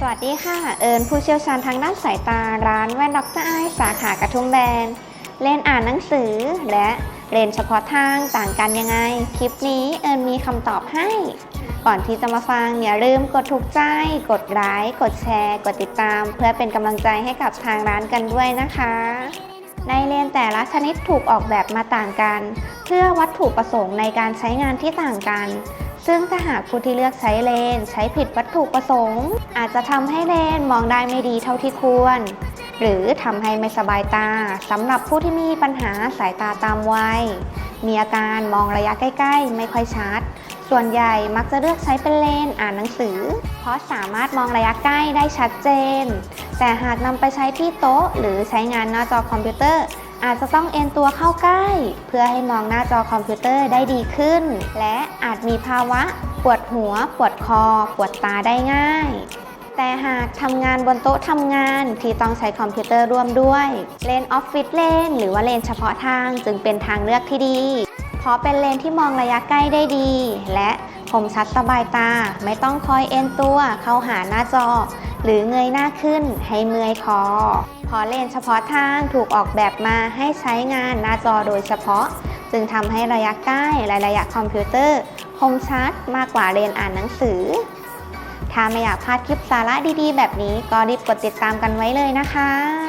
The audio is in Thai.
สวัสดีค่ะ เอิญผู้เชี่ยวชาญทางด้านสายตาร้านแว่นด็อกเตอร์ไอสาขากระทุ่มแบน เล่นอ่านหนังสือ และเรียนเฉพาะทางต่างกันยังไง คลิปนี้เอิญมีคำตอบให้ ก่อนที่จะมาฟังอย่าลืมกดถูกใจ กดไลค์กดแชร์ กดติดตาม เพื่อเป็นกำลังใจให้กับทางร้านกันด้วยนะคะ ในเลนแต่ละชนิดถูกออกแบบมาต่างกัน เพื่อวัตถุประสงค์ในการใช้งานที่ต่างกัน ซึ่งถ้าหากผู้ที่เลือกใช้เลน ใช้ผิดวัตถุประสงค์ อาจจะทำให้เลนมองได้ไม่ดีเท่าที่ควร หรือทำให้ไม่สบายตาสำหรับผู้ที่มีปัญหาสายตาตามวัย มีอาการมองระยะใกล้ ๆ ไม่ค่อยชัด ส่วนใหญ่มักจะเลือกใช้เป็นเลนอ่านหนังสือ เพราะสามารถมองระยะใกล้ได้ชัดเจน แต่หากนำไปใช้ที่โต๊ะ หรือใช้งานหน้าจอคอมพิวเตอร์ อาจจะต้องเอ็นตัวเข้าใกล้ เพื่อให้มองหน้าจอคอมพิวเตอร์ได้ดีขึ้น และอาจมีภาวะ ปวดหัว ปวดคอ ปวดตาได้ง่าย แต่หากทำงานบนโต๊ะทำงานที่ต้องใช้คอมพิวเตอร์ร่วมด้วย เลนออฟฟิศเลนหรือว่าเลนเฉพาะทางจึงเป็นทางเลือกที่ดี เพราะเป็นเลนที่มองระยะใกล้ได้ดี และคมชัดสบายตาไม่ต้องคอยเอ็นตัวเข้าหาหน้าจอ หรือเงยหน้าขึ้นให้เมื่อยคอ พอเลนเฉพาะทางถูกออกแบบมาให้ใช้งานหน้าจอโดยเฉพาะ จึงทำให้ระยะใกล้และระยะคอมพิวเตอร์คมชัดมากกว่าเรียนอ่านหนังสือ ถ้าไม่อยากพลาดคลิปสาระดีๆ แบบนี้ก็รีบกดติดตามกันไว้เลยนะคะ